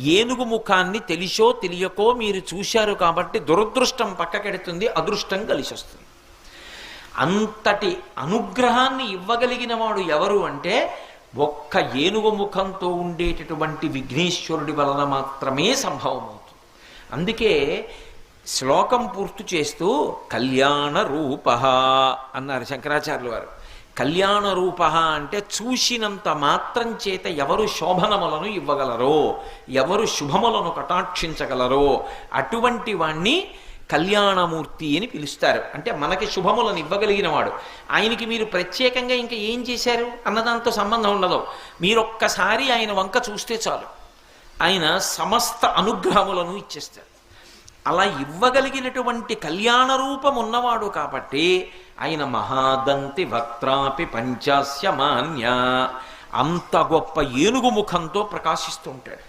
ఏనుగు ముఖాన్ని తెలిసో తెలియకో మీరు చూశారు కాబట్టి దురదృష్టం పక్కకెడుతుంది అదృష్టం కలిసి వస్తుంది అంతటి అనుగ్రహాన్ని ఇవ్వగలిగిన వాడు ఎవరు అంటే ఒక్క ఏనుగు ముఖంతో ఉండేటటువంటి విఘ్నేశ్వరుడి వలన మాత్రమే సంభవమవుతుంది. అందుకే శ్లోకం పూర్తి చేస్తూ కళ్యాణ రూప అన్నారు శంకరాచార్యులు వారు. కళ్యాణ రూప అంటే చూసినంత మాత్రం చేత ఎవరు శోభనములను ఇవ్వగలరో ఎవరు శుభములను కటాక్షించగలరో అటువంటి వాణ్ణి కళ్యాణమూర్తి అని పిలుస్తారు. అంటే మనకి శుభములను ఇవ్వగలిగిన వాడు ఆయనకి మీరు ప్రత్యేకంగా ఇంకా ఏం చేశారు? అన్నదాంతో సంబంధం ఉండదు. మీరొక్కసారి ఆయన వంక చూస్తే చాలు. ఆయన సమస్త అనుగ్రహములను ఇచ్చేస్తారు. అలా ఇవ్వగలిగినటువంటి కళ్యాణ రూపం ఉన్నవాడు కాబట్టి ఆయన మహాదంతి వక్త్రాపి పంచాస్య మాన్య అంత గొప్ప ఏనుగు ముఖంతో ప్రకాశిస్తూ ఉంటాడు.